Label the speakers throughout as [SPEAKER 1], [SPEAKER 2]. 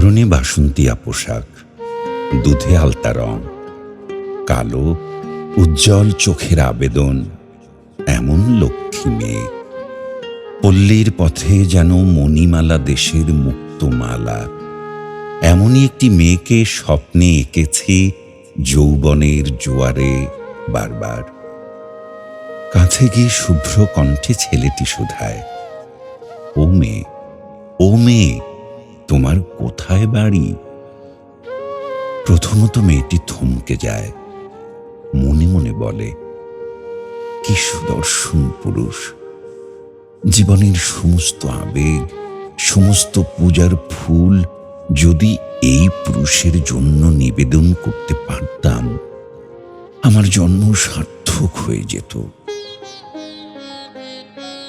[SPEAKER 1] পরনে বাসন্তিয়া পোশাক, দুধে আলতা রং, কালো, উজ্জ্বল চোখের আবেদন, এমন লক্ষ্মী মেয়ে। পল্লীর পথে যেন মণিমালা দেশের মুক্তমালা এমনই একটি মেয়েকে স্বপ্নে এঁকেছি যৌবনের জোয়ারে বারবার। কাছে গিয়ে শুভ্র কণ্ঠে ছেলেটি শুধায়, ও মেয়ে ও মেয়ে তোমার কোথায় বাড়ি? প্রথমত মেয়েটি থমকে যায়। মনে মনে বলে, কি সুদর্শন পুরুষ। জীবনের সমস্ত আবেগ, সমস্ত পূজার ফুল যদি এই পুরুষের জন্য নিবেদন করতে পারতাম, আমার জন্ম সার্থক হয়ে যেত।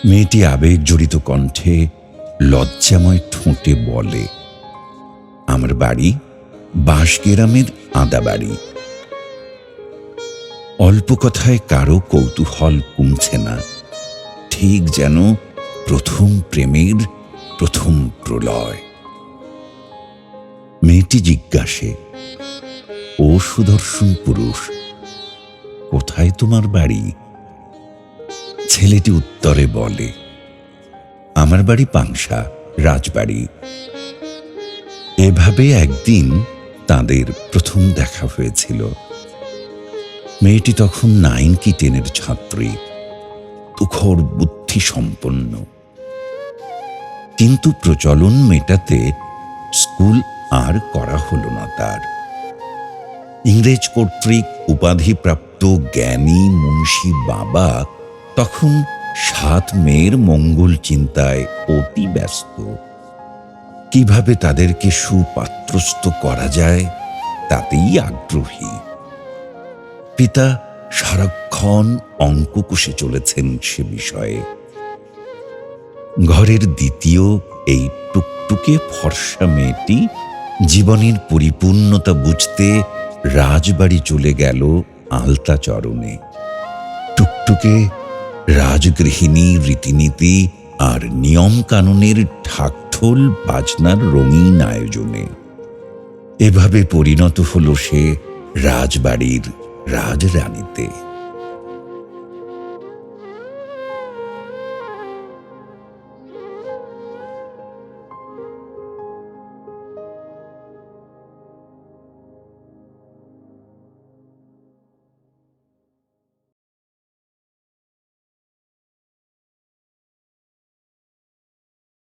[SPEAKER 1] মেয়েটি আবেগ জড়িত কণ্ঠে লজ্জাময় ঠোঁটে বলে, আমার বাড়ি বাঁশগেরামের আদাবাড়ি অল্প কথায় কারও কৌতূহল কমছে না, ঠিক যেন প্রথম প্রেমের প্রথম প্রলয়। মেয়েটি জিজ্ঞাসে, ও সুদর্শন পুরুষ, কোথায় তোমার বাড়ি? ছেলেটি উত্তরে বলে আমার বাড়ি পাংশা, রাজবাড়ি। এভাবে একদিন তাদের প্রথম দেখা হয়েছিল। মেয়েটি তখন নাইন কি টেনের ছাত্রী তুখর বুদ্ধি সম্পন্ন। কিন্তু প্রচলন মেটাতে স্কুল আর করা হলো না তার। ইংরেজ কর্তৃক উপাধিপ্রাপ্ত জ্ঞানী মুন্সী বাবা তখন সাত মেয়ের মঙ্গল চিন্তায় অতি ব্যস্ত। কীভাবে তাদেরকে সুপাত্রস্থ করা যায়, তাতেই আগ্রহী। পিতা সারাক্ষণ অঙ্ক কষে চলেছেন সে বিষয়ে। ঘরের দ্বিতীয় এই টুকটুকে ফর্সা মেয়েটি জীবনের পরিপূর্ণতা বুঝতে রাজবাড়ি চলে গেল আলতা চরণে টুকটুকে রাজগৃহিণী, রীতিনীতি আর নিয়ম কানুনের ঢাকঢোল বাজনার রঙিন আয়োজনে। এভাবে পরিণত হল সে রাজবাড়ির রাজরানীতে।